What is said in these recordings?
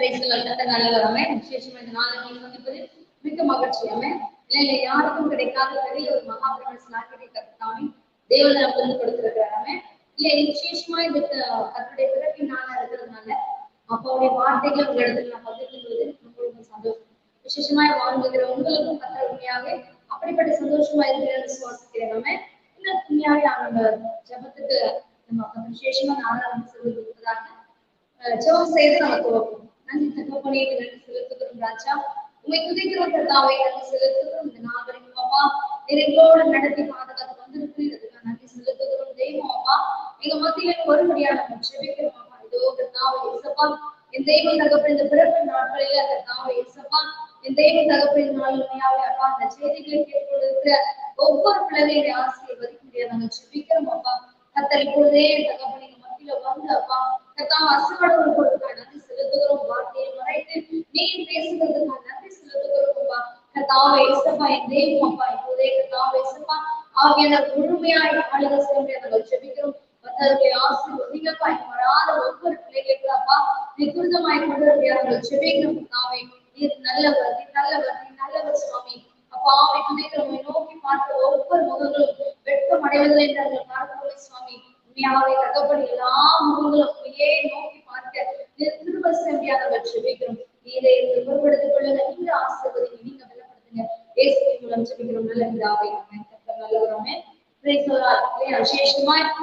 பிரைஸ்ல நல்லவராமே விசேஷமா இந்த நாளை நீ சந்திப்பது மிக்க மகிழ்ச்சியாமே இல்லை யாருக்கும் கிடைக்காத பெரிய ஒரு மகாபிரமண ஸ்லாக்கியை கத்தாமே தேவன் நமக்கு வந்து கொடுத்திருக்கிறாராமே இல்லை விசேஷமா இந்த க- கர்த்தருடைய நாளா இருக்கிறதுனால அப்பாவுடைய வார்த்தைகளை உங்க இடத்துல நான் பகிர்ந்துவது ரொம்ப ரொம்ப சந்தோஷம். விசேஷமாய் வாழ்ந்துகிற உங்களுக்கும் கத்த உண்மையாக அப்படிப்பட்ட சந்தோஷமா இருக்கிறேன்னு சுவாசிக்கிறேன். நம்ம இன்னும் உண்மையாக நம்ம ஜபத்துக்கு நம்ம விசேஷமா ஆராதனை சொல்லி கொடுத்ததாக அஹ் செய்து நமக்கு நன்றி தகப்பனே நன்றி செலுத்துகிறோம் ராஜா. உண்மை துதிக்கிறோம் கர்த்தாவை நன்றி செலுத்துகிறோம் இந்த நாகரிகம் அப்பா. நீர் எங்களோடு நடத்தி பாதுகாத்து வந்திருக்கு வந்திருக்கிறீர்கள் நன்றி செலுத்துகிறோம் தெய்வம் அப்பா. எங்க மத்தியில வரும்படியா நம்ம ஜெபிக்கிறோம் அப்பா. இதோ கர்த்தாவை இசப்பா என் தெய்வ தகப்பன் இந்த பிறப்பு நாட்களில கர்த்தாவை இசப்பா என் தெய்வ தகப்பன் நாள் உண்மையாவே அப்பா அந்த செய்திகளை கேட்டுக்கொண்டிருக்கிற ஒவ்வொரு பிள்ளைகளுடைய ஆசையை ஆசீர்வதிக்க முடியாது நாங்க ஜெபிக்கிறோம் அப்பா. கத்தர் இப்பொழுதே கத்தாவை இசப்பா என் தெய்வம் அப்பா இப்போதே கத்தாவை இசப்பா ஆகிய முழுமையாய் ஜெபிக்கிறோம் நல்ல பிதாவே ஆமென். கர்த்தர்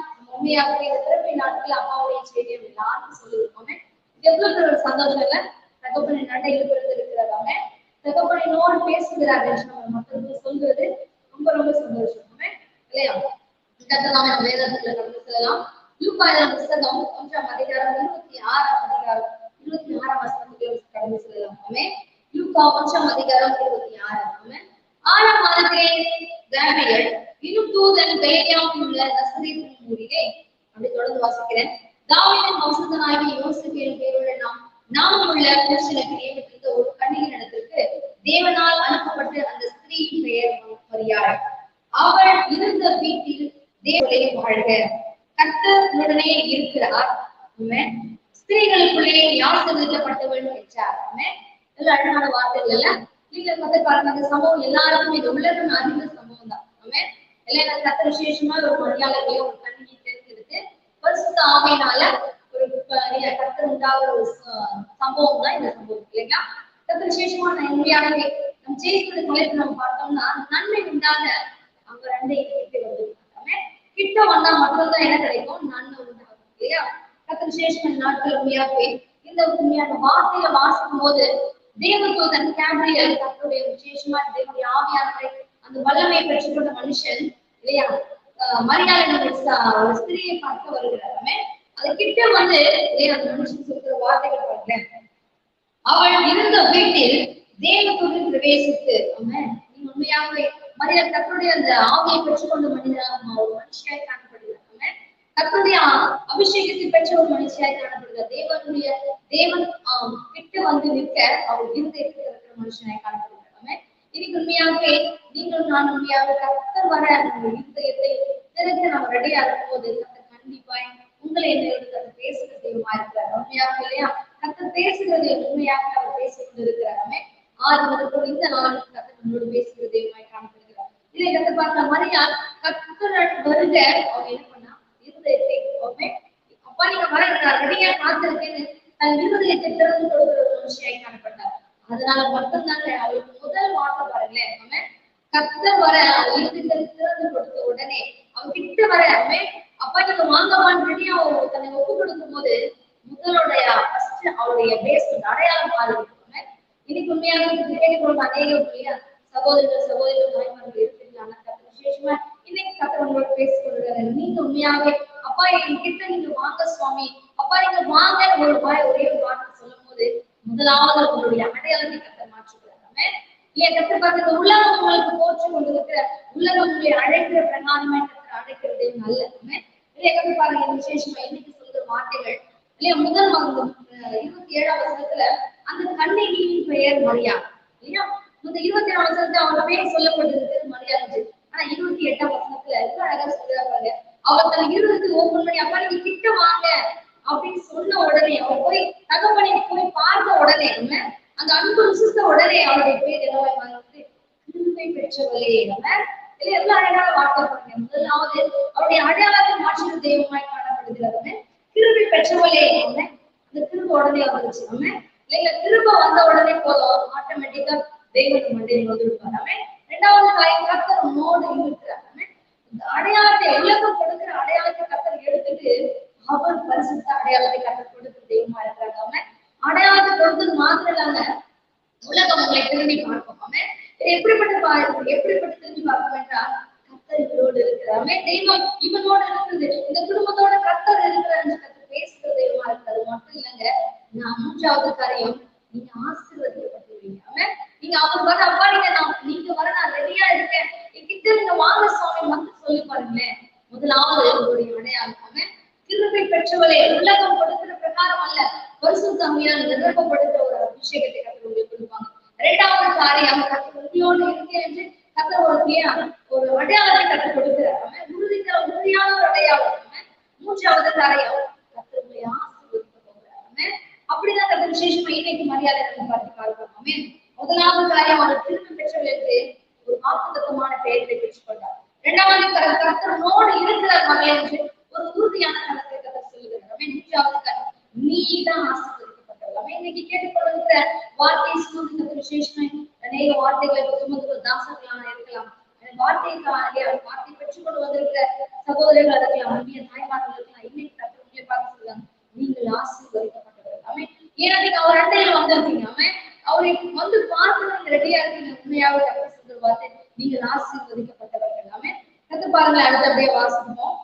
பெரியார் மரியாள் அவள் இருந்த வீட்டில் தேவனை வாழ்க. கர்த்தர் உடனே இருக்கிறார். ஆமென். ஸ்திரீகளுக்குள்ளே ஆசீர்வதிக்கப்பட்டவள் என்றார். நல்ல அழகான வார்த்தைகள் இல்ல நீங்க கத்த பாருங்க அந்த சம்பவம் எல்லாருக்கும் இது உலகம் அறிந்த சம்பவம் தான். ஆமென். எல்லாம் கத்த விசேஷமா ஒரு மரியாதையோ ஒரு கண்ணியை தெரிஞ்சிருக்கு பரிசுத்த ஆவையினால ஒரு ப- உண்டாகிற ஒரு சம்பவம் தான் இந்த சம்பவம் இல்லைங்களா? கத்த விசேஷமா நான் இந்தியாவே நம் ஜெயிக்கிற தலைப்பு நம்ம பார்த்தோம்னா நன்மை உண்டாக அவங்க ரெண்டையும் கிட்ட வந்து கிட்ட வந்தா மட்டும்தான் என்ன கிடைக்கும்? நன்மை உண்டாகும் இல்லையா? கத்திர விசேஷம் நாட்கள் உண்மையாகவே இந்த உண்மையான வார்த்தையை வாசிக்கும் போது தேவதூதன் கேப்ரியல் தன்னுடைய விசேஷமா தேவனுடைய ஆவியானவரை அந்த வல்லமையை பெற்றுக்கொண்ட மனுஷன் இல்லையா? மரியாதை ஸ்திரியை பார்க்க வருகிறாருமே அது கிட்ட வந்து இல்லையா அந்த மனுஷன் சொல்ற வார்த்தைகள் பாருங்களேன். அவள் இருந்த வீட்டில் தேவத்துடன் பிரவேசித்து ஆமென். நீ உண்மையாகவே மனிதர் கத்தருடைய அந்த ஆவியை பெற்றுக்கொண்ட மனிதனாக ஒரு மனுஷியாய் காணப்படுகிறார் ஆமென். அபிஷேகத்தை பெற்ற ஒரு மனுஷியாய் காணப்படுகிறார் தேவனுடைய தேவன் கிட்ட வந்து நிற்க அவர் இருதயத்தில் இருக்கிற மனுஷனாய் காணப்படுகிறார் ஆமென். இன்னைக்கு உண்மையாகவே நீங்கள் நான் உண்மையாக கத்தர் வர உங்கள் இருதயத்தை திறந்து நம்ம ரெடியா இருக்கும் போது கர்த்தர் கண்டிப்பாய் உங்களை என்னோட கர்த்தர் பேசுகிற தெய்வமா இருக்கிறார் உண்மையாக இல்லையா கத்தர் பேசுகிறது உண்மையாக அவர் பேசிக் கொண்டிருக்கிறார் ஆறு முதல் இந்த நாளும் கர்த்தர் நம்மளோடு பேசுகிற தெய்வமாய் காணப்படுகிறார் இதை கர்த்தர் பார்த்த மரியா கர்த்தர் வருக அவர் என்ன பண்ணா இருதயத்தை ஓகே அப்பா நீங்க வர நான் ரெடியா காத்திருக்கேன்னு தன் இருதயத்தை திறந்து கொடுக்கிற ஒரு மனுஷியாய் காணப்பட்டார் அதனால மட்டும்தாங்க அவருக்கு முதல் வார்த்தை பாருங்களேன் நம்ம கத்த வர இருதயத்தை திறந்து கொடுத்த உடனே அவன் கிட்ட வர அவன் அப்பா நீங்க வாங்கவான்னு ரெடியா அவர் தன்னை ஒப்பு கொடுக்கும் போது முதலுடைய ஃபர்ஸ்ட் அவருடைய பேஸ் அடையாளம் மாறி இன்னைக்கு உண்மையாக கேட்டு போல அநேக இல்லையா சகோதரர்கள் சகோதரர்கள் தாய்மார்கள் இருக்கிறீங்களா விசேஷமா இன்னைக்கு கர்த்தர் உங்களோட பேசிக் கொள்கிறாரு நீங்க உண்மையாவே அப்பா என்கிட்ட நீங்க வாங்க சுவாமி அப்பா நீங்க வாங்க ஒரு வாய் ஒரே ஒரு வார்த்தை சொல்லும் போது முதலாவது உங்களுடைய அடையாளத்தை கத்த மாற்றுக்கிறாங்க இல்லையா கத்த பார்த்து உலகம் உங்களுக்கு போற்று கொண்டிருக்கிற உலகம் உங்களை அழைக்கிற பிரகாரமா கர்த்தர் அழைக்கிறதே நல்ல இல்லையா கர்த்தர் பாருங்க விசேஷமா இன்னைக்கு சொல்ற வார்த்தைகள் இல்லையா முதல் மகன் இருபத்தி ஏழாம் வருஷத்துல அந்த கண்ணிகையின் பெயர் மரியா. இல்லையா இந்த இருபத்தி நாலு வருஷத்துல அவரோட பெயர் சொல்லப்பட்டிருக்கு மரியா ஆனா இருபத்தி எட்டாம் வருஷத்துல ரொம்ப அழகா சொல்றாங்க அவர் தன் இருபது ஒவ்வொரு மணி அப்பா நீங்க கிட்ட வாங்க அப்படின்னு சொன்ன உடனே அவர் போய் தகப்பனை போய் பார்த்த உடனே என்ன? அந்த அன்பு விசித்த உடனே அவருடைய பேர் என்னவாய் மாறினது கிருமை பெற்றவளே நம்ம இதுல எவ்வளவு அழகான வார்த்தை பாருங்க. முதலாவது அவருடைய அடையாளத்தை மாற்றின தெய்வமாய் காணப்படுகிறது. கிருமை பெற்றவளே என்ன அந்த கிருப உடனே அவர் நம்ம இல்லைங்க திரும்ப வந்த உடனே போதும். ஆட்டோமேட்டிக்கா தெய்வம் மட்டும் வந்துருப்பாரு நம்ம ரெண்டாவது காரியம் கத்தர் மோடு இருக்கிறார். அடையாளத்தை எல்லாருக்கும் கொடுக்கிற அடையாளத்தை கத்தர் எடுத்துட்டு அவர் பரிசுத்த அடையாளத்தை கத்தர் கொடுத்து தெய்வமா இருக்கிறாங்க அவன் அடையாளத்தை கொடுத்தது மாத்திரம் இல்லாம உலகம் உங்களை திரும்பி பார்ப்போம் அவன் எப்படிப்பட்ட பா- எப்படிப்பட்ட திரும்பி பார்க்க என்றால் கத்தர் இவரோடு இருக்கிறாமே தெய்வம் இவனோட இருக்குது இந்த குடும்பத்தோட கத்தர் இருக்கிறார் கர்த்தர் பேசுகிற தெய்வமா இருக்கிறது மட்டும் இல்லைங்க. நான் மூன்றாவது காரியம் நீங்க ஆசீர்வதிக்கப்பட்டுருவீங்க அவன் நீங்க அவர் வர அப்பா நீங்க நான் நீங்க வர நான் ரெடியா இருக்கேன். என்கிட்ட நீங்க வாங்க சுவாமி மட்டும் சொல்லி பாருங்களேன். முதலாவது உங்களுடைய அடையாளம் கிருபை பெற்றவளே உலகம் கொடுக்கிற பிரகாரம் அல்ல. பரிசுத்தமையால் நிரப்பப்படுத்த ஒரு அபிஷேகத்தை கத்தர் உங்களுக்கு கொடுப்பாங்க. இரண்டாவது காரியம் கத்தர் உறுதியோடு இருக்கேன் என்று கத்தர் ஒரு ஒரு அடையாளத்தை கத்தர் கொடுக்கிறார். உறுதி உறுதியான ஒரு அடையாளம். மூன்றாவது காரியம் அப்படிதான் கத்தர் விசேஷமா இன்னைக்கு மரியாதை பார்த்து பார்க்கிறோம் முதலாவது காரியம் அவர் திருமணம் பெற்றவர்களுக்கு ஒரு வாக்குத்தத்தமான பெயரை பெற்றுக்கொண்டார். இரண்டாவது கர- கர்த்தர் இருக்கிறார் மகளே என்று ஒரு உறுதியான கருத்தை கத்தர் சொல்லுகிறார் மூன்றாவது காரியம் நீ தான் ஆசீர்வதிக்கப்பட்டவள் இன்னைக்கு கேட்டுக்கொண்டிருக்கிற வார்த்தை சுமந்து விசேஷமே அநேக வார்த்தைகளை சுமந்து தாசர்களாக இருக்கலாம். வார்த்தைக்காக வார்த்தை பெற்றுக்கொண்டு வந்திருக்கிற சகோதரர்கள் இருக்கலாம் அன்பிய தாய்மார்கள் இருக்கலாம் இன்னைக்கு பார்த்து சொல்லுவாங்க. நீங்கள் ஆசீர்வதிக்கப்பட்டவர்கள். அவன் ஏன்னா நீங்க அவர் அண்டையில் வந்திருக்கீங்க. அவன் அவரை வந்து பார்க்கணும் ரெடியா இருக்கீங்க உண்மையாவே கத்தர் சொல்ற வார்த்தை. நீங்கள் ஆசீர்வதிக்கப்பட்டவர்கள். அவன் கத்து பாருங்க அடுத்த அப்படியே வாசிப்போம்.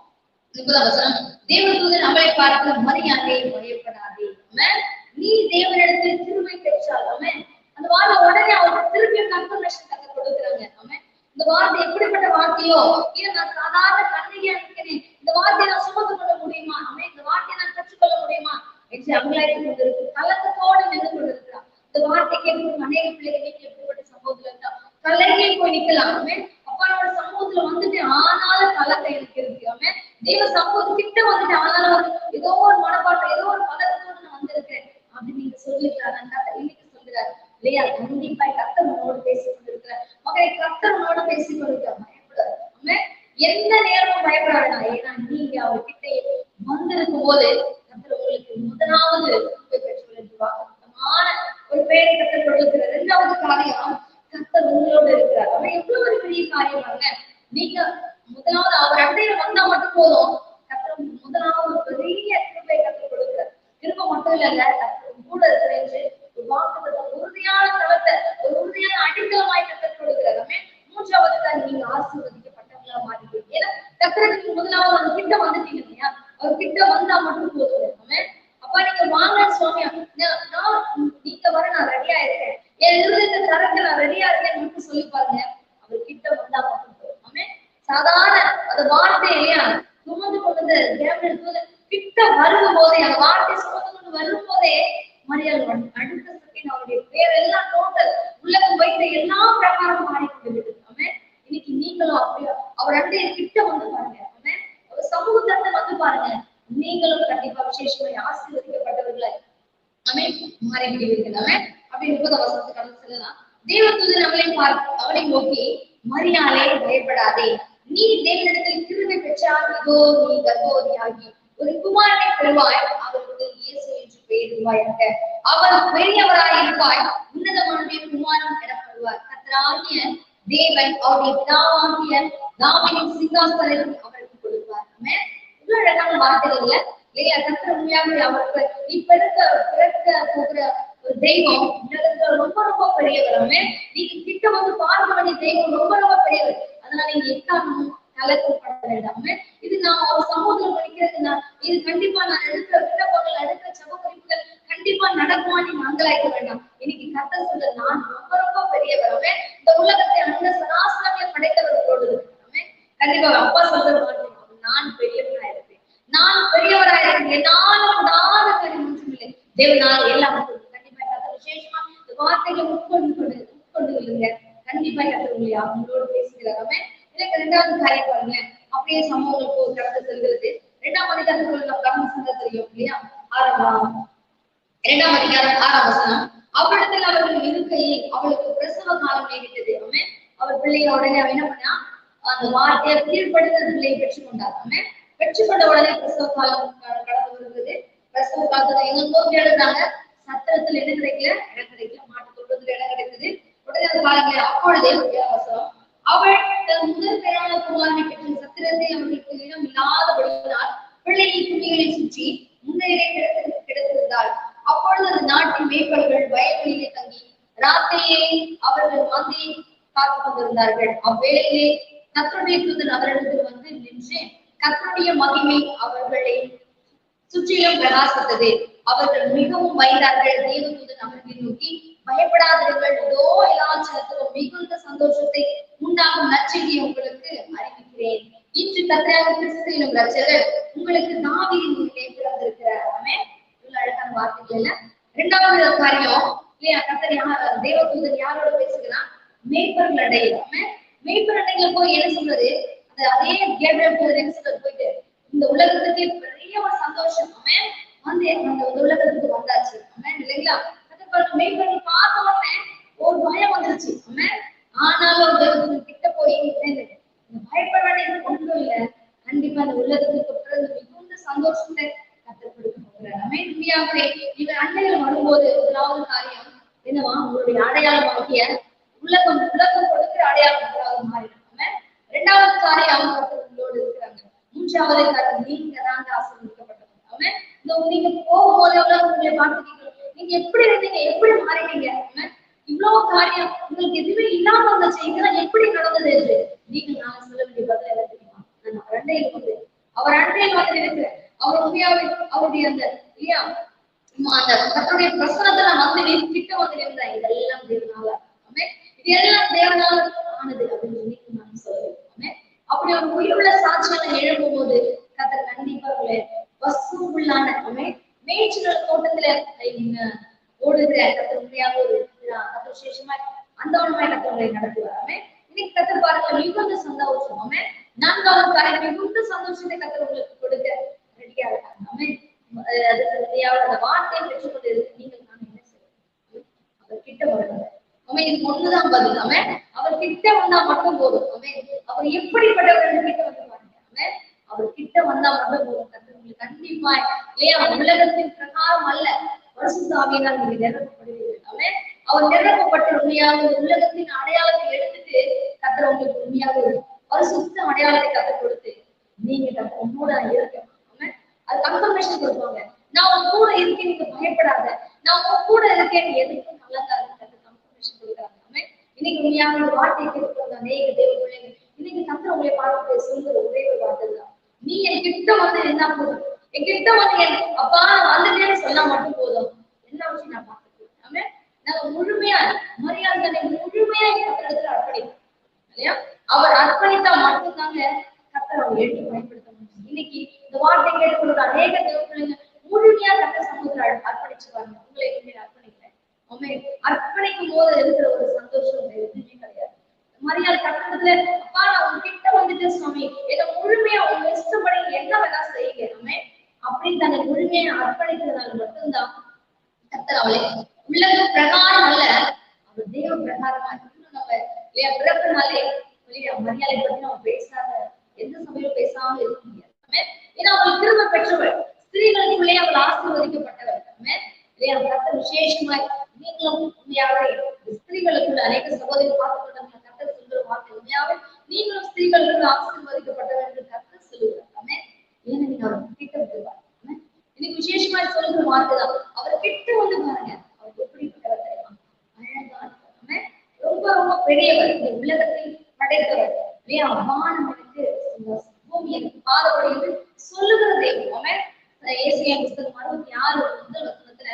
முப்பதாம் வசனம் தேவதூதன் நம்மளை பார்த்து மரியாதை பயப்படாதே ஆமென். நீ தேவனிடத்தில் திருமை பெற்றால். ஆமென். அந்த வார்த்தை உடனே அவருக்கு திருப்பி கன்ஃபர்மேஷன் கத்த கொடுக்குறாங்க. ஆமென். இந்த வார்த்தை எப்படிப்பட்ட வார்த்தையோ? ஏன் நான் சாதாரண கண்ணையா இருக்கிறேன் இந்த வார்த்தையை நான் சுமந்து கொள்ள முடியுமா? அமே இந்த வார்த்தையை நான் கற்றுக்கொள்ள முடியுமா? என்று அவங்களாய் கொண்டிருக்கு கலக்கத்தோடு நின்று கொண்டிருக்கிறான் இந்த வார்த்தை கேட்கும் அநேக பிள்ளைகள் வீட்டில் எப்படிப்பட்ட சமூகத்துல இருந்தா கலங்கி போய் நிக்கலாம் ஆமென். அப்பா என்னோட சமூகத்துல வந்துட்டு ஆனாலும் கலக்கம் எனக்கு இருக்கு. அமே தெய்வ சமூகத்து கிட்ட வந்துட்டு ஆனாலும் ஏதோ ஒரு மனப்பாட்டம் ஏதோ ஒரு பதக்கத்தோட நான் வந்திருக்கேன். அப்படின்னு நீங்க சொல்லிருக்காரு நான் கதை இன்னைக்கு சொல்லுறாரு. இல்லையா? கண்டிப்பா கத்தர் உன்னோடு பேசிக் கொண்டிருக்கிற மகனை கத்தர் உன்னோட பேசி கொண்டிருக்க பயப்படாது எந்த நேரமும் பயப்படாதா ஏன்னா நீங்க அவர்கிட்ட வந்திருக்கும் போது கத்தர் உங்களுக்கு முதலாவது கிருபை ஒரு பெயரை கத்தர் கொடுக்கிற இரண்டாவது காரியம் கத்தர் உங்களோட இருக்கிறார். அவன் எவ்வளவு ஒரு பெரிய காரியம் பாருங்க நீங்க முதலாவது அவர் அண்டையில வந்தா மட்டும் போதும். கத்தர் முதலாவது பெரிய கிருபை கத்தர் கொடுக்கிறார். கிருபை மட்டும் இல்ல கத்தர் கூட இருக்கிற என்று ஒரு வாக்குத்தத்தம் உறுதியான தளத்தை ஒரு உறுதியான அடித்தளமாய் கத்தர் கொடுக்கிறார் அவன் மூன்றாவது தான் நீங்க ஆசீர்வதிக்கப்பட்டவங்களா மாறிடுவீங்க. ஏன்னா கத்தருக்கு முதலாவது அவர் கிட்ட வந்துட்டீங்க இல்லையா? அவர் கிட்ட வந்தா மட்டும் போதும். அவன் அப்பா நீங்க வாங்க சுவாமி. நான் நான் நீங்க வர நான் ரெடியா இருக்கேன். என் இருதயத்தை தரக்க நான் ரெடியா இருக்கேன். மட்டும் சொல்லி பாருங்க. அவர் கிட்ட வந்தா மட்டும் போதும். ஆமென். சாதாரண அந்த வார்த்தை இல்லையா? சுமந்து கொண்டு தேவனுக்கு கிட்ட வரும் போதே அந்த வார்த்தை சுமந்து கொண்டு வரும் மரியாதை அடுத்த செகண்ட் அவருடைய பேர் எல்லாம் டோட்டல் உலகம் வைத்த எல்லா பிரகாரமும் மாறிக்கொண்டு ஆமென். இன்னைக்கு நீங்களும் அப்படியே அவர் அப்படியே கிட்ட வந்து பாருங்க. ஆமென். அவர் சமூகத்தை வந்து பாருங்க. நீங்களும் கண்டிப்பா விசேஷமாய் ஆசீர்வதிக்கப்பட்டவர்களாய் அமேன் மாறி விடுவீர்கள் அமேன் அப்படி முப்பது வசனத்துக்கு கடந்து செல்லலாம். தேவதூதன் அவளை பார்த்து அவளை நோக்கி மரியாதை பயப்படாதே. நீ தேவனிடத்தில் கிருபை பெற்றால் இதோ நீ கர்ப்பவதியாகி ஒரு குமாரனை பெறுவாய். அவருக்கு இயேசு என்று அவர் பெரியவராய் இருப்பாய் உன்னதமானுடைய குமாரன் எனப்படுவார். கத்தராகிய தேவன் அவருடைய பிதாவாகிய தாவினின் சிங்காசனத்தை அவருக்கு கொடுப்பார். இவ்வளவு அழகான வார்த்தைகள் இல்ல? இல்லையா கத்திர உண்மையாகவே அவருக்கு நீ பிறக்க பிறக்க போகிற ஒரு தெய்வம் உலகத்துல ரொம்ப ரொம்ப பெரியவர். நீங்க கிட்ட வந்து பார்க்க வேண்டிய தெய்வம் ரொம்ப ரொம்ப பெரியவர். அதனால நீங்க எக்காரணமும் கலக்கப்பட வேண்டாம் இது நான் ஒரு சமூகத்தில் படிக்கிறது நான் இது கண்டிப்பா நான் எடுக்கிற விண்ணப்பங்கள் எடுக்கிற சமூக கண்டிப்பா நடக்குமா நீங்க மங்களாய்க்க வேண்டாம். இன்னைக்கு கத்த சொல்ல நான் ரொம்ப ரொம்ப பெரியவர் அவன் இந்த உலகத்தை அந்த சராசரமே படைத்தவர் போடுது கண்டிப்பா அப்பா சொல்ற மாதிரி நான் பெரியவரா இருப்பேன். நான் பெரியவரா இருக்கேன் என்னால உண்டாத காரியம் ஒன்றுமில்லை தேவனால் எல்லாம் கண்டிப்பா கத்த விசேஷமா இந்த வார்த்தைகளை உட்கொண்டு கொண்டு உட்கொண்டு கொள்ளுங்க. கண்டிப்பா கத்த உங்களை அவங்களோடு பேசுகிறாரமே எனக்கு ரெண்டாவது காரியம் பாருங்க. அப்படியே சமூகங்களுக்கு கடந்து செல்கிறது. ரெண்டாம் அதிகாரத்துக்குள்ள நம்ம கவனம் செல்ல தெரியும் இல்லையா? ஆரம்பம். இரண்டாம் அதிகாரம் ஆறாம் வசனம். அவ்விடத்தில் அவர்கள் இருக்கையில் அவளுக்கு பிரசவ காலம் நேரிட்டது ஆமென். அவர் பிள்ளைய உடனே அவன் என்ன பண்ணா அந்த வார்த்தையை கீழ்ப்படுத்த பிள்ளையை பெற்றுக்கொண்டார் ஆமென். பெற்றுக்கொண்ட உடனே பிரசவ காலம் கடந்து வருகிறது பிரசவ காலத்துல எங்க போட்டு எழுதாங்க சத்திரத்துல என்ன கிடைக்கல இடம் கிடைக்கல மாட்டு தொழுவத்துல இடம் கிடைத்தது. உடனே அது பாருங்க அப்பொழுதே ஏழாம் அவள் காத்து அவ்வேளையிலே கத்தருடைய தூதன் அவர்களுக்கு வந்து நின்றேன். கத்தருடைய மகிமை அவர்களை சுற்றிலும் பிரகாசித்தது. அவர்கள் மிகவும் பயந்தார்கள். தேவதூதன் அவர்களை நோக்கி பயப்படாதீர்கள் இதோ எல்லா ஜனத்திலும் மிகுந்த சந்தோஷத்தை உண்டாகும் நற்செய்தியை உங்களுக்கு அறிவிக்கிறேன் இன்று கத்தராக கிறிஸ்து எனும் ரட்சகர் உங்களுக்கு நாவியின் உள்ளே பிறந்திருக்கிறார் ஆமென். இவ்வளவு அழகான வார்த்தைகள் இல்ல இரண்டாவது காரியம் இல்லையா கத்தர் யார் தேவதூதன் யாரோட பேசுகிறான் மேய்ப்பர்கள் அடையில மேய்ப்பர் அடையில போய் என்ன சொல்றது அந்த அதே கேப்ரியல் போயிட்டு இந்த உலகத்துக்கு பெரிய ஒரு சந்தோஷம். அவன் வந்து அந்த உலகத்துக்கு வந்தாச்சு. அவன் இல்லைங்களா? அது பாருங்க பண்ணி பார்த்த உடனே ஒரு பயம் வந்துருச்சு. அவன் ஆனாலும் தேவதூதன் கிட்ட போய் பயப்பட வேண்டியது ஒன்றும் இல்ல கண்டிப்பா அந்த உலகத்துக்கு பிறகு மிகுந்த சந்தோஷத்தை கத்தர் நீங்கள் அண்டையில் வரும்போது முதலாவது காரியம் என்னவா? உங்களுடைய அடையாளமாகிய உலகம் உலகம் கொடுக்கிற அடையாளம் முதலாவது மாறிடும் இரண்டாவது காரை அவங்க உங்களோடு இருக்கிறாங்க. மூன்றாவது காரை நீங்க தான் ஆசீர்வதிக்கப்பட்டவங்க ஆமென். இந்த நீங்க போகும்போது எவ்வளவு உங்களை பார்த்துக்கீங்க நீங்க எப்படி இருந்தீங்க? எப்படி மாறினீங்க இவ்வளவு காரியம் உங்களுக்கு எதுவுமே இல்லாம இருந்துச்சு இதெல்லாம் எப்படி நடந்தது என்று நீங்க நான் சொல்ல வேண்டிய பதில் என்ன தெரியுமா? நான் அவர் அண்டையில் வந்து அவர் அண்டையில் வந்து இருக்கிறேன் அவர் உண்மையாவே அவருடைய அந்த இல்லையா? அந்த கத்தருடைய பிரசனத்துல வந்து நீ கிட்ட வந்து நின்றா இதெல்லாம் தேவனால. இது எல்லாம் உயிருள்ள சாட்சிகளை எழுப்பும் இருக்கேன் அது கன்ஃபர்மேஷன் கொடுப்பாங்க. நான் உன் கூட இருக்கேன் நீங்க பயப்படாத. நான் உன் கூட இருக்கேன் எதுக்கும் கன்ஃபர்மேஷன் கொடுக்குறாங்க. இன்னைக்கு ஒரு வார்த்தை தேவ பிள்ளைங்க. இன்னைக்கு உங்களை பார்த்து ஒரே ஒரு வார்த்தை தான் நீ என் கிட்ட வந்து என்ன போதும். என் கிட்ட வந்து என் அப்பா வந்துட்டேன்னு சொன்னா மட்டும் போதும். எல்லா விஷயம் நான் பார்த்துக்கிறேன் நாங்க முழுமையா மரியாதை முழுமையா கத்திரத்துல இல்லையா? அவர் அர்ப்பணித்தா மட்டும்தாங்க கத்தர் அவங்க எடுத்து பயன்படுத்த இன்னைக்கு இந்த வார்த்தை கேட்டுக்கொள்கிற அநேக தேவ முழுமையா கத்த சமூகத்தில் அர்ப்ப- அர்ப்பணிச்சு பாருங்க உங்களை உண்மையில அர்ப்பணிக்கிறேன் உண்மை அர்ப்பணிக்கும் போது இருக்கிற ஒரு சந்தோஷம் எதுவுமே கிடையாது. மரியாதை கட்டணத்துல அப்பா நான் உங்ககிட்ட வந்துட்டேன் சுவாமி. என்ன முழுமையா உங்க இஷ்டப்படி என்ன வேணா செய்யுங்க. நம்ம அப்படின்னு தன்னை முழுமையை அர்ப்பணிக்கிறதால மட்டும்தான் கத்தர் அவளை உள்ளது பிரகாரம் அல்ல அவர் தேவ பிரகாரமா இன்னும் நம்ம. இல்லையா? பிறப்பினாலே இல்லையா மரியாதை பத்தி நம்ம பேசாத எந்த சமயம் பேசாம இருக்க முடியாது ஏன்னா அவள் திரும்ப பெற்றவள். ஸ்திரீகளுக்குள்ளே அவள் ஆசீர்வதிக்கப்பட்டவள் ஆமென். இல்லையா கத்தர் விசேஷமாய் நீங்களும் உண்மையாவே ஸ்திரீகளுக்குள்ள அநேக சகோதரி பார்த்து கத்த சொல்ற வார்த்தை உண்மையாவே நீங்களும் ஸ்திரீகளுக்குள்ள ஆசீர்வதிக்கப்பட்டவள் என்று கத்த சொல்லுவார் ஆமென். ஏன்னா நீங்க அவர் கிட்ட விடுவார் ஆமென். இன்னைக்கு விசேஷமாய் சொல்லுற வார்த்தை தான். அவர் கிட்ட வந்து பாருங்க. அவர் எப்படிப்பட்டவர் தெரியுமா அழகான ரொம்ப ரொம்ப பெரியவர். இந்த உலகத்தை படைத்தவர். இல்லையா? வானவனுக்கு இந்த பூமியின் எனக்கு பாதப்படி ஏசியா புத்தகம் அறுபத்தி ஆறு முதல் வசனத்துல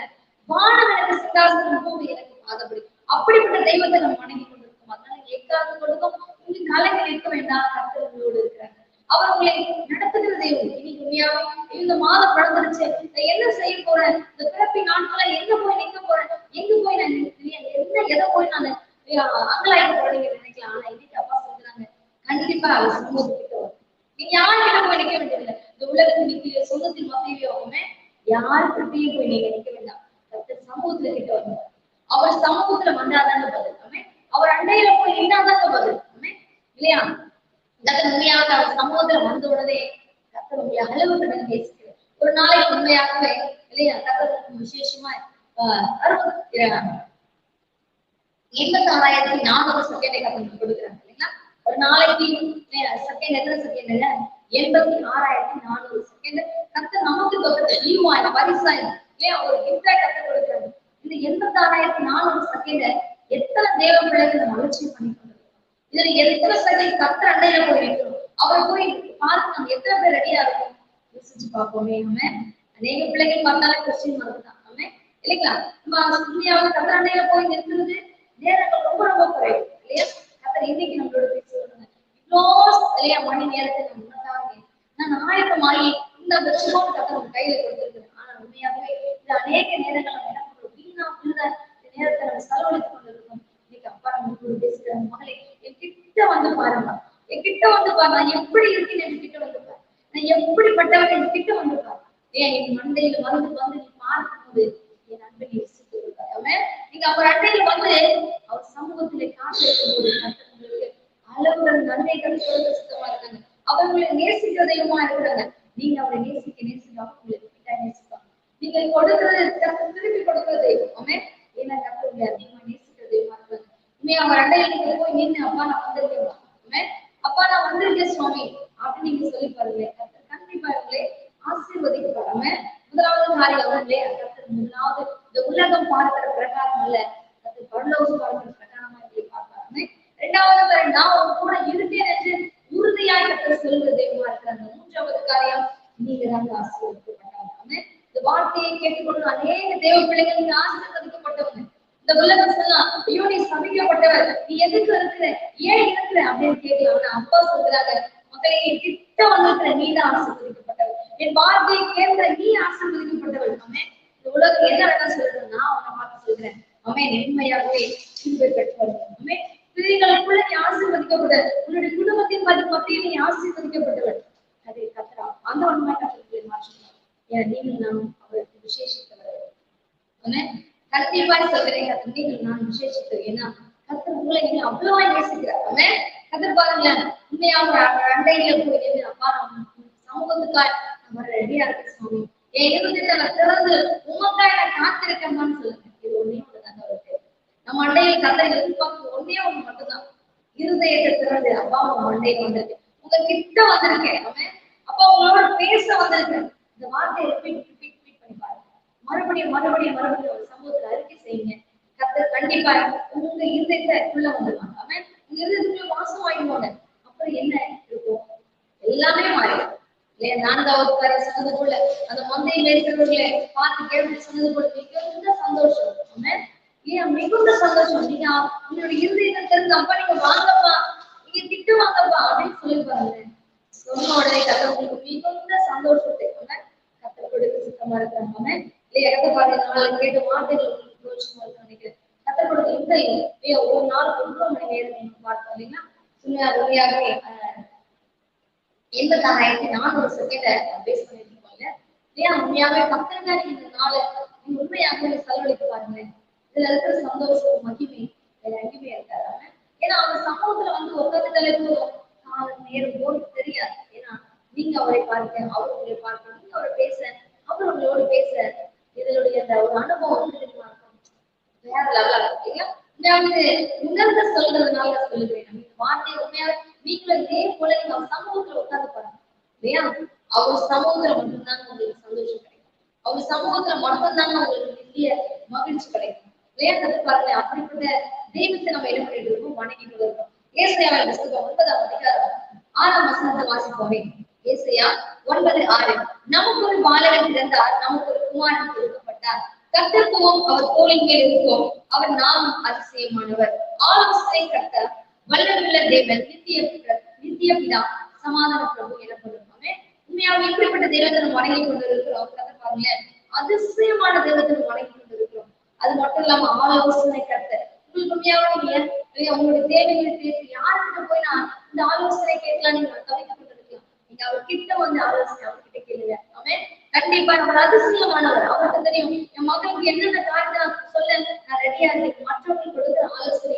எனக்கு சிங்காசனம் பூமி எனக்கு பாதப்படி அப்படிப்பட்ட தெய்வத்தை நம்ம வணங்கி கொண்டிருக்கோம். அதனால எக்காவது கொடுக்கும். நீங்க கலைஞர் இருக்க வேண்டாம் கருத்து உங்களோடு இருக்கிறாங்க அவர் உங்களை நடத்துகிற தெய்வம். இனி உண்மையாவே இந்த மாதம் பிறந்துருச்சு என்ன செய்ய போறேன்? இந்த பிறப்பி நாட்கள எங்க போய் நிக்க போறேன்? எங்க போய் நான் என்ன எதை போய் நான் அங்கலாய்க்க போறீங்க நினைக்கலாம் ஆனா இன்னைக்கு அப்பா சொல்றாங்க கண்டிப்பா அவர் சமூகத்துக்கிட்ட நீங்க யார்கிட்ட போய் நிக்க வேண்டியதில்லை? இந்த உலகத்தில் நிக்கிற சொந்தத்தின் மத்தியிலேயுமே யாருக்கிட்டையும் போய் நீங்க நிக்க வேண்டாம். சமூகத்துல கிட்ட வரணும் அவர் சமூகத்துல வந்தாதாங்க பதில். ஆமே அவர் அண்டையில போய் நின்னாதாங்க பதில். ஆமே இல்லையா? கத்தர் உண்மையாக அவர் சமூகத்துல வந்த உடனே கத்தர் உங்களை அளவு கடன் பேசிக்கிறேன் ஒரு நாளைக்கு உண்மையாகவே இல்லையா? கத்தர் விசேஷமா அறுபத்தி எண்பத்தி ஆறாயிரத்தி நானூறு செகண்டை கத்தர் கொடுக்குறாங்க ஒரு நாளைக்கு செகண்ட் எத்தனை செகண்ட் எண்பத்தி ஆறாயிரத்தி நானூறு செகண்ட் கத்த நமக்கு தொகுத்து ஈவாய் பரிசாய் இல்லையா ஒரு கிஃப்டா கத்த கொடுக்குறாங்க இந்த எண்பத்தி ஆறாயிரத்தி நானூறு செகண்ட் எத்தனை தேவ பிள்ளைகள் நம்ம அலட்சியம் பண்ணி கொண்டிருக்கோம் இதுல எத்தனை செகண்ட் கத்த அண்டையில போய் நிற்கிறோம் அவர் போய் பார்த்து நம்ம எத்தனை பேர் ரெடியா இருக்கும்? யோசிச்சு பார்ப்போமே நம்ம அநேக பிள்ளைகள் பார்த்தாலே கொஸ்டின் மார்க் தான் நம்ம இல்லைங்களா? நம்ம உண்மையாக கத்த அண்டையில போய் நிற்கிறது நேரங்கள் ரொம்ப ரொம்ப குறைவு இல்லையா? கத்தர் இன்னைக்கு நம்மளோட பேசுவாங்க இவ்வளோ இல்லையா மணி நேரத்துக்கு நம்ம முன்னதாக நான் ஆயத்தமாகி இந்த வருஷமும் கத்தர் உங்க கையில கொடுத்துருக்கேன். ஆனா உண்மையாகவே இது அநேக நேரங்கள் நம்ம என்ன பண்றோம் வீணா உள்ள இந்த நேரத்தை நம்ம செலவழித்துக் கொண்டிருக்கோம். இன்னைக்கு அப்பா நம்ம கூட பேசுகிற மகளே என் கிட்ட வந்து பாருங்க என் கிட்ட வந்து பாரு நான் எப்படி இருக்கேன் என் கிட்ட வந்து பாரு. நான் எப்படிப்பட்டவன் என் கிட்ட வந்து பாரு. ஏன் என் மண்டையில மருந்து வந்து நீ பார்க்கும்போது என் அன்பை நேசித்து நீங்க அவர் அண்டையில வந்து அவர் சமூகத்திலே காத்திருக்கும் போது உங்களுக்கு நன்மைகள் சுத்தமா இருக்காங்க. அவர்களை நேசிக்கிறதையுமா இருக்கிறாங்க நீங்க அவரை நேசிக்க நேசிக்க உங்களுக்கு கிட்ட நேசிப்பாங்க. நீங்க கொடுக்கிறது கர்த்தர் திருப்பி கொடுக்கிறது அவன் ஏன்னா அவர் அண்டையில நீங்க போய் நின்று அப்பா நான் வந்திருக்கேன் அப்பா நான் வந்திருக்கேன் சுவாமி. அப்படின்னு நீங்க சொல்லி பாருங்களேன். கண்டிப்பா கண்டிப்பா உங்களை ஆசீர்வதிப்பாங்க முதலாவது காரியம் இல்லையா கர்த்தர் முதலாவது இந்த உலகம் பார்க்கிற பிரகாரம் அல்ல கர்த்தர் பரலோகம் பார்க்கிற பிரகாரமா இப்படி பார்ப்பாங்க இரண்டாவது பாரு, நான் உங்க கூட இருந்தேன் என்று உறுதியாய் கர்த்தர் சொல்கிற தெய்வமா இருக்கிறாங்க மூன்றாவது காரியம் நீங்க தான் ஆசீர்வதிக்கப்பட்டாங்க இந்த வார்த்தையை கேட்டுக்கொண்டு அநேக தேவ பிள்ளைகள் நீங்க ஆசீர்வதிக்கப்பட்டவங்க இந்த உலகம் சொல்லலாம் ஐயோ நீ சபிக்கப்பட்டவர். நீ எதுக்கு இருக்கிற? ஏன் இருக்கிற? அப்படின்னு கேட்கலாம் அவனை அப்பா சொல்றாங்க மகளே என் கிட்ட வந்திருக்கிற நீ தான் ஆசீர்வதிக்கப்பட்டவர் என் வார்த்தையை கேட்கிற நீ ஆசீர்வதிக்கப்பட்டவள். அவன் இந்த உலகம் என்ன வேணா சொல்றது நான் உன்னை பார்த்து சொல்றேன். அவன் நேர்மையாகவே கிருபை பெற்றவர் அவன் பிள்ளைகளுக்குள்ள நீ ஆசீர்வதிக்கப்பட்ட உன்னுடைய குடும்பத்தின் மதி மத்தியில் நீ ஆசீர்வதிக்கப்பட்டவள். அதை கத்தரா? அந்த ஒன்றுமே கத்திரத்தை மாற்றுறான் ஏன் நீங்கள் நாம் கண்டிப்பாய் சொல்றேன் கர்த்தர் நான் விசேஷித்தவர் ஏன்னா கத்தர் உங்களை நீங்க அவ்வளவா நேசிக்கிறாங்க கத்தர் பாருங்களேன் உண்மையா ஒரு அண்டையில போய் நின்று அப்பா நான் சமூகத்துக்காய் நம்ம ரெடியா இருக்கு சுவாமி என் இருதயத்தை நான் திறந்து உமக்காய் நான் காத்திருக்கேன்னு சொல்லுங்க இது ஒன்னே ஒன்று தாங்க அவருக்கு நம்ம அண்டையில் கத்தர் எதிர்பார்க்க ஒன்னே ஒண்ணு மட்டும்தான் இருதயத்தை திறந்து அப்பா உங்க அண்டையில் வந்திருக்கேன் உங்க கிட்ட வந்திருக்கேன் அவன் அப்பா உங்களோட பேச வந்திருக்கேன் இந்த வார்த்தையை ரிப்பீட் ரிப்பீட் ரிப்பீட் பண்ணி பாருங்க மறுபடியும் மறுபடியும் மறுபடியும் ஒரு சமூகத்துல அறிக்கை செய்யுங்க கத்தர் கண்டிப்பா உங்க இருதயத்தை உள்ள வந்துருவாங்க அவன் உங்க இருதயத்துக்குள்ள வாசம் வாங்கிடுவாங்க அப்புறம் என்ன இருக்கும் எல்லாமே மாறிடும் இல்லையா நான்காவது வரை சொன்னது போல அந்த மந்தை இருக்கிறவர்களை பார்த்து கேள்வி சொன்னது போல மிகுந்த சந்தோஷம் ஆமென். ஏன் மிகுந்த சந்தோஷம் நீங்க உங்களுடைய இருதயத்தை தெரிஞ்சு அப்பா நீங்க வாங்கப்பா நீங்க திட்டு வாங்கப்பா அப்படின்னு சொல்லி பாருங்க சொன்ன உடனே கத்தர் உங்களுக்கு மிகுந்த சந்தோஷத்தை ஆமென். கத்தர் கொடுக்க சுத்தமா இருக்கிறாங்க ஆமென். இல்லையா இடத்த பாருங்க நாளைக்கு கேட்ட வார்த்தைகள் உங்களுக்கு பிரயோஜனமா இருக்கும்னு நினைக்கிறேன் கத்தர் கொடுத்த இருதயம் இல்லையா ஒரு நாள் ஒன்றரை மணி நேரம் நீங்க பார்த்தோம் இல்லைங்களா உண்மையா உண்மையாகவே அஹ், எண்பத்தாறாயிரத்தி நானூறு செகண்ட பேஸ் பண்ணிருக்கோம் இல்ல இல்லையா உண்மையாவே பக்கத்துல இந்த நாளை நீங்க உண்மையாகவே செலவழித்து பாருங்க இதுல இருக்கிற சந்தோஷம் மகிமை வேற எங்கேயுமே இருக்காது ஏன்னா அவர் சமூகத்துல வந்து உட்காந்துட்டாலே போதும் காலம் நேரம் போது தெரியாது ஏன்னா நீங்க அவரை பார்க்க அவர் உங்களை பார்க்க நீங்க அவரை பேச அவர் உங்களோட பேச இதனுடைய அந்த ஒரு அனுபவம் வந்து தெரியுமா இருக்கும் வேற லெவலா இருக்கு இல்லையா உண்மையாவே உணர்ந்த சொல்றதுனால சொல்லுகிறேன். இந்த வார்த்தை உண்மையாக நீங்களும் இதே போல நீங்க சமூகத்துல உட்கார்ந்து பாருங்க இல்லையா? அவர் சமூகத்துல மட்டும்தான் உங்களுக்கு சந்தோஷம் கிடைக்கும். அவர் சமூகத்துல மட்டும்தாங்க உங்களுக்கு நித்திய மகிழ்ச்சி கிடைக்கும். இல்லையா? பாருங்க அப்படிப்பட்ட தெய்வத்தை நம்ம என்ன பண்ணிட்டு இருக்கோம்? வணங்கிட்டு இருக்கோம் ஏசையாவின் புஸ்தகம் ஒன்பதாம் அதிகாரம் ஆறாம் வசனத்தை வாசிப்போமே. ஏசையா ஒன்பது ஆறு. நமக்கு ஒரு பாலகன் பிறந்தார். நமக்கு ஒரு குமாரன் கொடுக்கப்பட்டார். கர்த்தத்துவம் அவர் தோளின் மேல் இருக்கும் அவர் நாமும் அதிசயமானவர். ஆலோசனை கட்ட வல்லமுள்ள தேவன் நித்திய நித்திய பிதா சமாதான பிரபு எனப்படுவாங்க உண்மையாக இப்படிப்பட்ட தெய்வத்தை வணங்கி கொண்டிருக்கிறோம். கதை பாருங்களேன். அதிசயமான தேவதனம் வணங்கி கொண்டிருக்கிறோம். அது மட்டும் இல்லாம ஆலோசனை கட்ட உங்களுக்கு உண்மையாக நீங்க உங்களுடைய தேவைகளை யாருக்கிட்ட போய் நான் இந்த ஆலோசனை கேட்கலாம் நீங்க தவிக்கப்பட்டிருக்கலாம் நீங்க அவர் கிட்ட வந்து ஆலோசனை அவர்கிட்ட கேளுங்க. ஆமே கண்டிப்பா அவர் அதிசயமானவர். அவருக்கு தெரியும் என் மகளுக்கு என்னென்ன காரியத்தை நான் சொல்ல நான் ரெடியா இருக்கேன். மற்றவர்கள் கொடுக்குற ஆலோசனை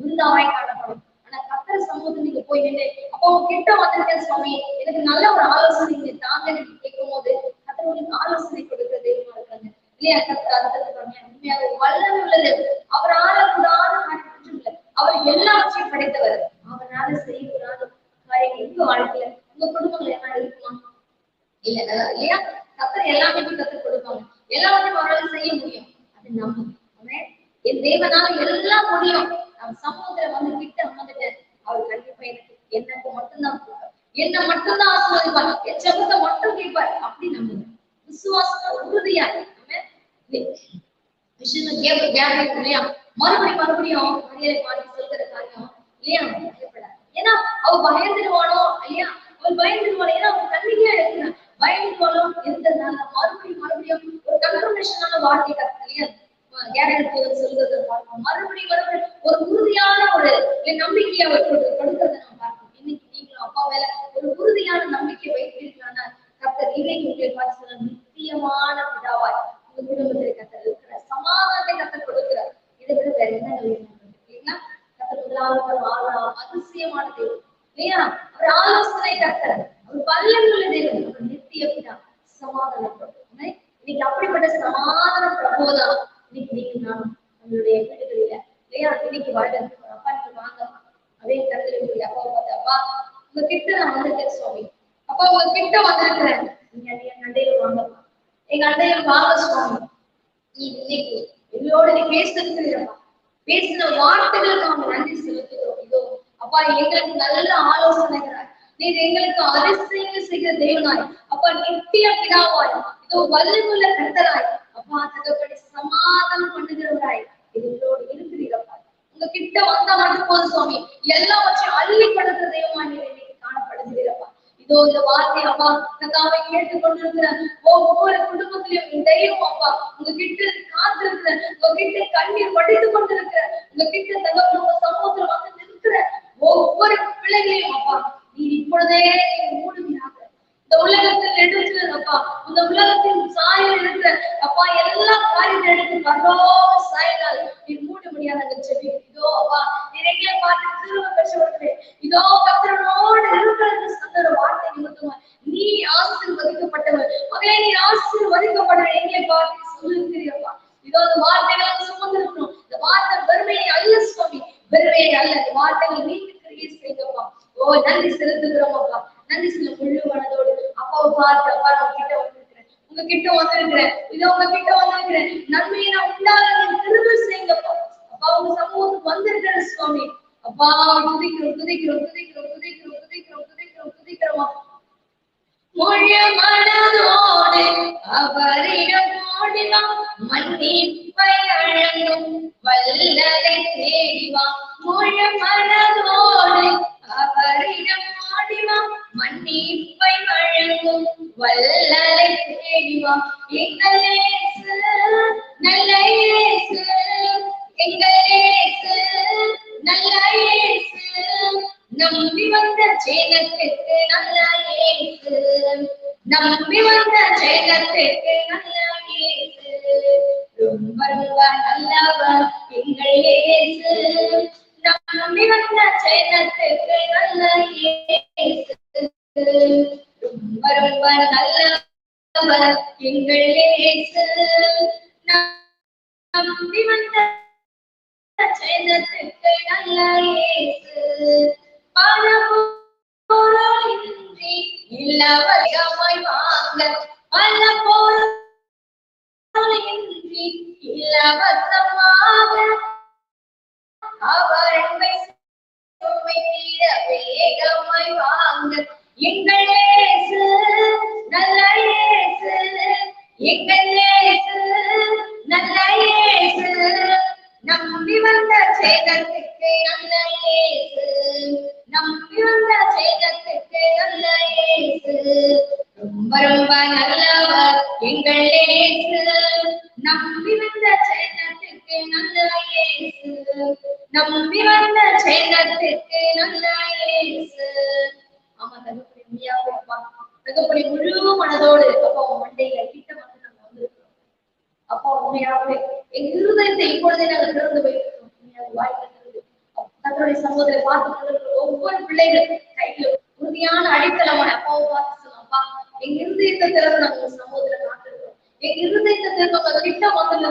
விருந்தாவாய் காணப்படும் ஆனா கத்திர சமூகத்தை நீங்க போய் நின்று அப்போ கிட்ட வந்திருக்கேன் சுவாமி எனக்கு நல்ல ஒரு ஆலோசனை நீங்க தாங்க நீங்க கேட்கும் போது கத்திர உங்களுக்கு ஆலோசனை கொடுக்க தெய்வமா இருக்காங்க. இல்லையா கத்திர? அடுத்தது பாருங்க உண்மையாக வல்லமை உள்ளது. அவர் ஆளக்கூடாத காரியம் இல்லை. அவர் எல்லாவற்றையும் படைத்தவர். அவரால செய்யக்கூடாத காரியம் உங்க வாழ்க்கையில? உங்க குடும்பங்கள் என்ன இருக்குமா? இல்ல இல்லையா? கத்திர எல்லாமே கத்து கொடுப்பாங்க. எல்லாத்தையும் அவரால் செய்ய முடியும். அது நம்ம. என் தேவனால எல்லாம் முடியும். நம்ம சமூகத்துல வந்து கிட்ட அமர்ந்துட்டு அவர் கண்டிப்பா எனக்கு எனக்கு மட்டும்தான் என்ன மட்டும்தான் ஆசீர்வதிப்பார் என் ஜெபத்தை மட்டும் கேட்பார் அப்படி நம்ம விசுவாசம் உறுதியா விஷயம் கேட்க கேட்க இல்லையா? மறுபடியும் மறுபடியும் மரியாதை மாறி சொல்கிற காரியம் இல்லையா? பயப்படாது ஏன்னா அவ பயந்துருவானோ இல்லையா? அவள் பயந்துருவானோ ஏன்னா அவன் தன்னிக்கையா எடுக்கிறான் பயந்துருவானோ இருந்ததுனால மறுபடியும் மறுபடியும் ஒரு கன்ஃபர்மேஷனான வார்த்தை கத்து இல்லையா கேரண்டி சொல்றதை பார்க்கணும் மறுபடியும் மறுபடியும் ஒரு உறுதியான ஒரு நம்பிக்கையை அவர் கொடு- கொடுக்கறதை நம்ம பார்க்கணும் இன்னைக்கு நீங்களும் அப்பா மேல ஒரு உறுதியான நம்பிக்கை வைத்திருக்கலாம்னா கர்த்தர் இன்னைக்கு உங்களை பார்த்து சொல்ல நித்தியமான பிதாவாய் உங்க குடும்பத்தில் கர்த்தர் இருக்கிறார் சமாதானத்தை கர்த்தர் கொடுக்கிறார் இதை விட வேற என்ன வேணும் உங்களுக்கு? இல்லைங்களா கர்த்தர் முதலாவது ஒரு ஆளா- அதிசயமான தெய்வம் இல்லையா அவர் ஆலோசனை கர்த்தர் அவர் வல்லமுள்ள தெய்வம் அவர் நித்திய பிதா சமாதான பிரபு ஆமென். இன்னைக்கு அப்படிப்பட்ட சமாதான பிரபோதான் இன்னைக்கு நீங்க நான் உங்களுடைய வீடுகளில இல்லையா இன்னைக்கு வாழ்க்கை அப்பா நீங்க வாங்க அதே கருத்துல அப்பா பார்த்து அப்பா உங்க கிட்ட நான் வந்திருக்கேன் சுவாமி அப்பா உங்க கிட்ட வந்திருக்கிறேன் நீங்க என் அண்டையில வாங்கப்பா எங்க வாங்க சுவாமி நீ இன்னைக்கு எங்களோட நீ பேசுறதுக்கு பேசின வார்த்தைகளுக்கு அவங்க நன்றி செலுத்துகிறோம். இதோ அப்பா எங்களுக்கு நல்ல ஆலோசனைகிறார் நீர் எங்களுக்கு அதிசயங்கள் செய்கிற தேவனாய். அப்பா நித்திய பிதாவாய். இதோ வல்லமுள்ள கர்த்தராய். அப்பா தகப்படி சமாதானம் பண்ணுகிறவராய். எங்களோடு இருக்கிறீரப்பா. உங்க கிட்ட வந்தா மட்டும் போதும் சுவாமி. எல்லாவற்றையும் அள்ளி படுத்த தெய்வமா நீர் இன்னைக்கு காணப்படுகிறீரப்பா. இதோ இந்த வார்த்தை அப்பா கதாவை கேட்டுக்கொண்டிருக்கிற ஒவ்வொரு குடும்பத்திலையும் இந்த தெய்வம் அப்பா உங்க கிட்ட காத்திருக்கிற உங்க கிட்ட கண்ணீர் வடித்து கொண்டிருக்கிற உங்க கிட்ட தகவல் உங்க சமூகத்துல வந்து நிற்கிற ஒவ்வொரு பிள்ளைகளையும் அப்பா நீ இப்பொழுதே மூடுகிறாங்க இந்த உலகத்தில் எடுத்து அப்பா இந்த உலகத்தின் சாயல் இருக்கிற அப்பா எல்லா காரியத்தை எடுத்து கண்டோ சாயலால் நீ மூட முடியாத அந்த செவி இதோ அப்பா நிறைய பார்த்து திரும்ப பெற்றவர்களே. இதோ கத்திரனோடு இருக்கிறது சொன்ன வார்த்தை நிமித்தமா நீ ஆசீர்வதிக்கப்பட்டவர் மகளே நீ ஆசீர்வதிக்கப்பட்டவர் எங்களை பார்த்து சொல்லுகிறீர்களா இதோ அந்த வார்த்தைகளை சுமந்திருக்கணும். இந்த வார்த்தை வெறுமையை அல்ல சுவாமி. வெறுமையை அல்ல. இந்த வார்த்தைகளை நீங்க கிரியை செய்யப்பா ஓ நன்றி செலுத்துகிறோம் அப்பா. நன்றி சொல்ல முழு மனதோடு அப்பாவை பார்த்து அப்பா நான் கிட்ட வந்திருக்கிறேன். உங்க கிட்ட வந்திருக்கிறேன். இதை உங்க கிட்ட வந்திருக்கிறேன். நன்மையை நான் உண்டாகிறேன் திரும்ப செய்யுங்கப்பா. அப்பா உங்க சமூகத்துக்கு வந்திருக்கிறேன் சுவாமி. அப்பா துதிக்கிறோம் துதிக்கிறோம் துதிக்கிறோம் துதிக்கிறோம் துதிக்கிறோம் துதிக்கிறோம் துதிக்கிறோம் முழு மனதோடு அவரிடம் ஓடிவான் மன்னிப்பை அழகும் வல்லதை தேடிவான் முழு மனதோடு அவரிடம் ஓடிவான் மன்னிப்பை வழங்கும் வல்லலை தேடிவான் எங்களே எங்கள் கிட்ட வந்து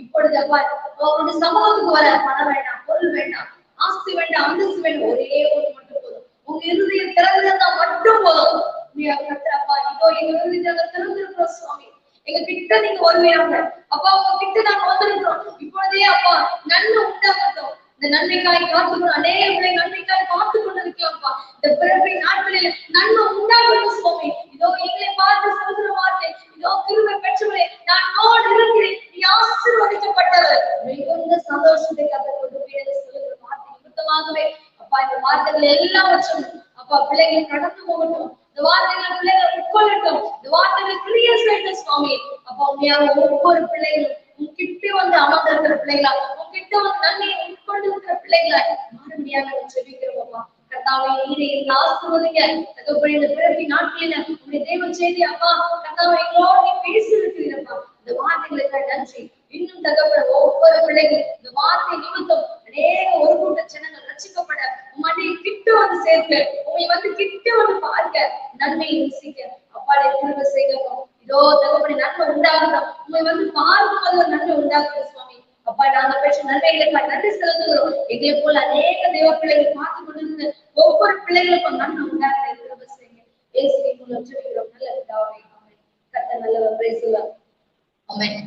இப்பொழுது அப்பா அவருடைய சமூகத்துக்கு வர பணம் வேண்டாம் பொருள் வேண்டாம் ஆஸ்தி வேண்டாம் அந்தஸ்து வேண்டாம் ஒரே ஒரு மட்டும் போதும். உங்க இருதயம் திறந்திருந்தா மட்டும் போதும். நீ அப்பா இதோ எங்க இருதயத்தை திறந்திருக்கிறோம் சுவாமி. எங்க கிட்ட நீங்க வருவீங்க அப்பா உங்க கிட்ட நாங்க வந்திருக்கிறோம். இப்பொழுதே அப்பா நன்மை உண்டாகட்டும். இந்த நன்மைக்காய் காத்துக்கணும் அநேக பிள்ளை நன்மைக்காய் காத்து கொண்டிருக்கிறோம்ப்பா இந்த பிறப்பை நாட்களில் நன்மை உண்டாகட்டும் சுவாமி. இதோ எங்களை பார்த்து சொல்கிற வார்த்தை இதோ திருமை பெற்றவரே நான் நோடு இருக்கிறேன் நீ ஆசீர்வதிக்கப்பட்டவர். மிகுந்த சந்தோஷத்தை கதை கொண்டு பேரு சொல்லுகிற வார்த்தை நிமித்தமாகவே அப்பா இந்த வார்த்தைகள் எல்லாவற்றும் அப்பா பிள்ளைகள் கடந்து போகட்டும். இந்த வார்த்தைகள் பிள்ளைகள் உட்கொள்ளட்டும். இந்த வார்த்தைகள் கிளியர் செய்யட்டும் சுவாமி. அப்பா உண்மையாக ஒவ்வொரு பிள்ளைகளும் உன்கிட்ட வந்து அமர்ந்திருக்கிற பிள்ளைகளா? உன்கிட்ட வந்து நன்மையை உட்கொண்டு இருக்கிற பிள்ளைகளா மாறுபடியாக செபிக்கிறோம் அப்பா கர்த்தாவை நீரை ஆசிர்வதிங்க. தகப்படி இந்த பிறவி நாட்களில உங்களுடைய தேவ செய்தி அப்பா கர்த்தாவை எங்களோட பேசி இருக்கிறீரப்பா இந்த வார்த்தைகளுக்கு நன்றி. இன்னும் தகப்பட ஒவ்வொரு பிள்ளைகள் இந்த வார்த்தை நிமித்தம் அநேக ஒரு கூட்ட ஜனங்கள் ரசிக்கப்பட உம்மாண்டைய கிட்ட வந்து சேர்க்க. உங்களை வந்து கிட்ட வந்து பார்க்க. நன்மையை ருசிக்க. அப்பாடைய திரும்ப செய்யப்போ. இதோ தகப்படி நன்மை உண்டாகட்டும் உங்களை வந்து பார்க்கும் போது ஒரு நன்மை உண்டாகட்டும் சுவாமி. அப்பா நாங்க பெற்ற நன்மைகளுக்கு நன்றி செலுத்துகிறோம். எங்களை போல அநேக தெய்வ பிள்ளைகள் பார்த்து கொண்டிருந்து ஒவ்வொரு பிள்ளைகளுக்கும் நன்மை உண்டாக திரும்ப செய்யுங்க. இயேசுவின் மூலம் ஜெபிக்கிறோம். நல்ல பிதாவே ஆமென். கர்த்தர் நல்லவர் பிரேசுவார் ஆமென்.